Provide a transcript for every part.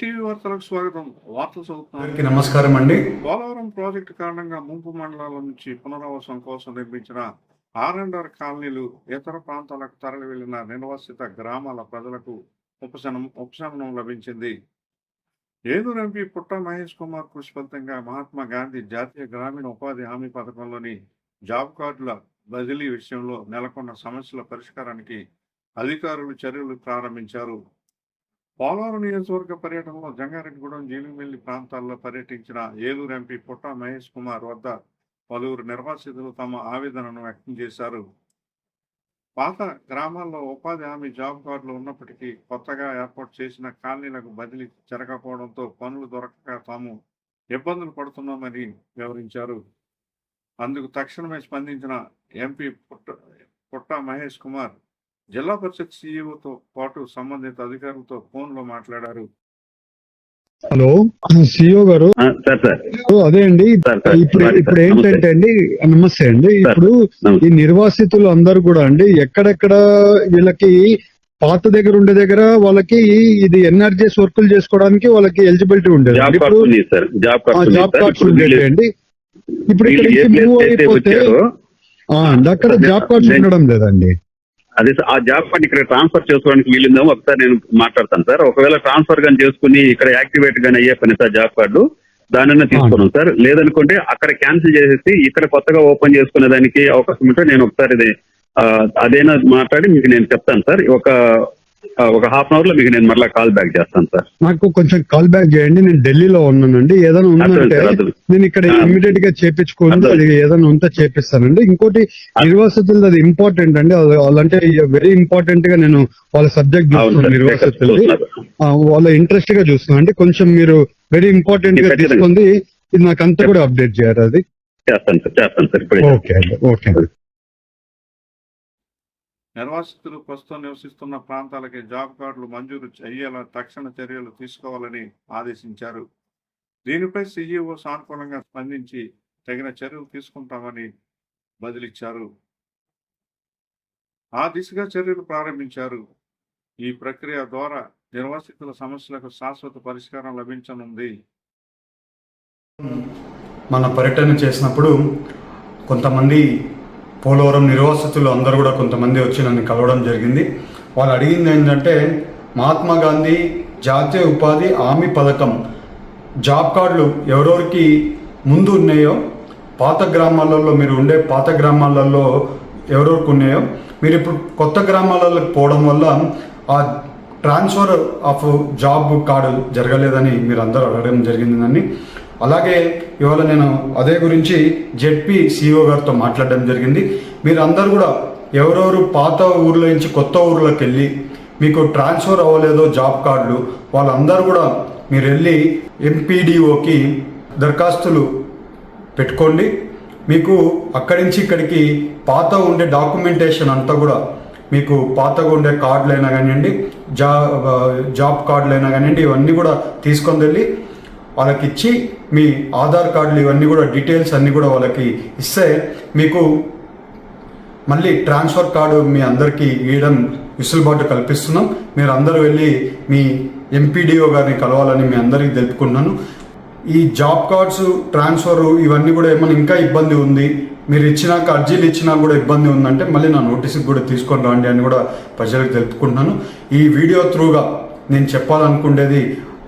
TV వార్తలకు స్వాగతం? వార్తలు చదువుతున్నాను. నమస్కారం అండి. పోలవరం ప్రాజెక్టు కారణంగా ముంపు మండలాల నుంచి పునరావాసం కోసం నిర్మించిన ఆర్ అండ్ ఆర్ కాలనీలు ఇతర ప్రాంతాలకు తరలి వెళ్ళిన నిర్వాసిత గ్రామాల ప్రజలకు ఉపశమనం ఉపశమనం లభించింది. ఏలూరు ఎంపీ పుట్ట మహేష్ కుమార్ కృషి ఫలితంగా మహాత్మా గాంధీ జాతీయ గ్రామీణ ఉపాధి హామీ పథకంలోని జాబ్ కార్డుల బదిలీ విషయంలో నెలకొన్న సమస్యల పరిష్కారానికి అధికారులు చర్యలు ప్రారంభించారు. పోలవరం నియోజకవర్గ పర్యటనలో జంగారెడ్డిగూడెం జీలిమిల్లి ప్రాంతాల్లో పర్యటించిన ఏలూరు ఎంపీ పుట్ట మహేష్ కుమార్ వద్ద పలువురు నిర్వాసితులు తమ ఆవేదనను వ్యక్తం చేశారు. పాత గ్రామాల్లో ఉపాధి హామీ జాబ్ కార్డులు ఉన్నప్పటికీ కొత్తగా ఏర్పాటు చేసిన కాలనీలకు బదిలీ జరగకపోవడంతో పనులు దొరకక తాము ఇబ్బందులు పడుతున్నామని వివరించారు. అందుకు తక్షణమే స్పందించిన ఎంపీ పుట్ట పుట్ట మహేష్ కుమార్ జిల్లా పరిషత్ సీఈఓతో పాటు సంబంధిత అధికారులతో ఫోన్లో మాట్లాడారు. హలో సిఇఓ గారు? ఆ, సార్ సార్. ఓ, అదే అండి. ఇప్పుడు ఇప్పుడు ఏంటంటే అండి నమస్తే అండి. ఇప్పుడు. ఈ నిర్వాసితులు అందరూ కూడా అండి ఎక్కడెక్కడ వీళ్ళకి పాత దగ్గర ఉండే దగ్గర వాళ్ళకి ఇది ఎన్ఆర్జీఎస్ వర్కులు చేసుకోవడానికి వాళ్ళకి ఎలిజిబిలిటీ ఉండేది. జాబ్ ఇప్పుడు కార్డ్స్ అండి ఇప్పుడు ఇక్కడ మూవ్ అయిపోతే అక్కడ జాబ్ కార్డ్స్ ఉండడం లేదండి. అదే ఆ జాబ్ కార్డ్ ఇక్కడ ట్రాన్స్ఫర్ చేసుకోవడానికి వీలుందేమో ఒకసారి నేను మాట్లాడతాను సార్. ఒకవేళ ట్రాన్స్ఫర్ గాని చేసుకుని ఇక్కడ యాక్టివేట్ గానీ అయ్యే పని సార్ జాబ్ కార్డు దానైనా తీసుకున్నాం సార్. లేదనుకుంటే అక్కడ క్యాన్సిల్ చేసేసి ఇక్కడ కొత్తగా ఓపెన్ చేసుకునే దానికి అవకాశం ఉంటే నేను ఒకసారి అదేనా మాట్లాడి మీకు నేను చెప్తాను సార్. ఒక ఒక హాఫ్ అన్ అవర్లో మీకు నేను మరలా కాల్ బ్యాక్ చేస్తాను సార్ నాకు కొంచెం కాల్ బ్యాక్ చేయండి. నేను ఢిల్లీలో ఉన్నానండి. ఏదైనా ఉందంటే. నేను ఇక్కడ. ఇమ్మీడియట్గా. అది ఏదైనా ఉంటే చేపిస్తానండి. ఇంకోటి నిర్వాసితులు అది ఇంపార్టెంట్ అండి. వాళ్ళంటే వెరీ ఇంపార్టెంట్గా నేను వాళ్ళ సబ్జెక్ట్ చూస్తున్నాను నిర్వాసితులు చూస్తున్నారు. వాళ్ళ ఇంట్రెస్ట్గా చూస్తున్నాను అంటే కొంచెం మీరు వెరీ ఇంపార్టెంట్గా. తీసుకుంది ఇది నాకు అంతా కూడా అప్డేట్ చేయాలి అది. చేస్తాను సార్ చేస్తాను సార్ ఓకే అండి ఓకే అండి నిర్వాసితులు ప్రస్తుతం నివసిస్తున్న ప్రాంతాలకి జాబ్ కార్డులు మంజూరు అయ్యేలా తక్షణ చర్యలు తీసుకోవాలని ఆదేశించారు. దీనిపై సీఈఓ సానుకూలంగా స్పందించి తగిన చర్యలు తీసుకుంటామని బదిలిచ్చారు. ఆ దిశగా చర్యలు ప్రారంభించారు. ఈ ప్రక్రియ ద్వారా నిర్వాసితుల సమస్యలకు శాశ్వత పరిష్కారం లభించనుంది. మన పర్యటన చేసినప్పుడు కొంతమంది పోలవరం నిర్వాసితులు అందరూ కూడా కొంతమంది వచ్చి నన్ను కలవడం జరిగింది. వాళ్ళు అడిగింది ఏంటంటే మహాత్మా గాంధీ జాతీయ ఉపాధి హామీ పథకం జాబ్ కార్డులు ఎవరెవరికి ముందు ఉన్నాయో పాత గ్రామాలలో మీరు ఉండే పాత గ్రామాలలో ఎవరెవరికి ఉన్నాయో మీరు ఇప్పుడు కొత్త గ్రామాలకు పోవడం వల్ల ఆ ట్రాన్స్ఫర్ ఆఫ్ జాబ్ కార్డు జరగలేదని మీరు అందరూ అడగడం జరిగిందని అలాగే ఇవాళ నేను అదే గురించి జెడ్పీ సిఇఓ గారితో మాట్లాడడం జరిగింది. మీరు అందరు కూడా ఎవరెవరు పాత ఊర్లో నుంచి కొత్త ఊర్లోకి వెళ్ళి మీకు ట్రాన్స్ఫర్ అవ్వలేదో జాబ్ కార్డులు వాళ్ళందరూ కూడా మీరు వెళ్ళి ఎంపీడీఓకి దరఖాస్తులు పెట్టుకోండి. మీకు అక్కడి నుంచి ఇక్కడికి పాత ఉండే డాక్యుమెంటేషన్ అంతా కూడా మీకు పాతగా ఉండే కార్డులు అయినా కానివ్వండి జా జాబ్ కార్డులు అయినా కానివ్వండి ఇవన్నీ కూడా తీసుకొని వెళ్ళి వాళ్ళకి ఇచ్చి మీ ఆధార్ కార్డులు ఇవన్నీ కూడా డీటెయిల్స్ అన్నీ కూడా వాళ్ళకి ఇస్తే మీకు మళ్ళీ ట్రాన్స్ఫర్ కార్డు మీ అందరికీ ఇవ్వడం వెసులుబాటు కల్పిస్తున్నాం. మీరు అందరూ వెళ్ళి మీ ఎంపీడీఓ గారిని కలవాలని మీ అందరికీ తెలుపుకుంటున్నాను. ఈ జాబ్ కార్డ్స్ ట్రాన్స్ఫర్ ఇవన్నీ కూడా ఏమైనా ఇంకా ఇబ్బంది ఉంది? మీరు ఇచ్చినాక అర్జీలు ఇచ్చినా కూడా ఇబ్బంది ఉందంటే మళ్ళీ నా నోటీస్కి కూడా తీసుకొని రండి అని కూడా ప్రజలకు తెలుపుకుంటున్నాను. ఈ వీడియో త్రూగా నేను చెప్పాలనుకునేది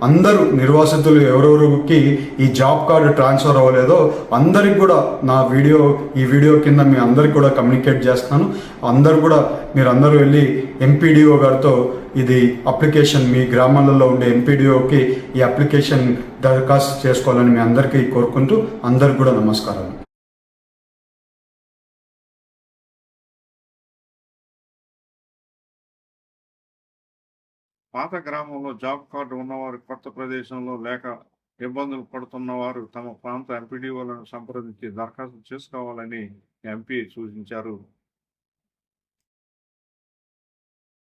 అందరూ నిర్వాసితులు ఎవరెవరికి ఈ జాబ్ కార్డు ట్రాన్స్ఫర్ అవ్వలేదో అందరికి కూడా నా వీడియో ఈ వీడియో కింద మీ అందరికి కూడా కమ్యూనికేట్ చేస్తాను అందరు కూడా మీరు అందరూ వెళ్ళి ఎంపీడీఓ గారితో ఇది అప్లికేషన్ మీ గ్రామాలలో ఉండే ఎంపీడీఓకి ఈ అప్లికేషన్ దరఖాస్తు చేసుకోవాలని మీ అందరికీ కోరుకుంటూ అందరికి కూడా నమస్కారాలు. పాత గ్రామంలో జాబ్ కార్డు ఉన్నవారు కొత్త ప్రదేశంలో లేక ఇబ్బందులు పడుతున్న వారు తమ ప్రాంత ఎంపీడీఓలను సంప్రదించి దరఖాస్తు చేసుకోవాలని ఎంపీ సూచించారు.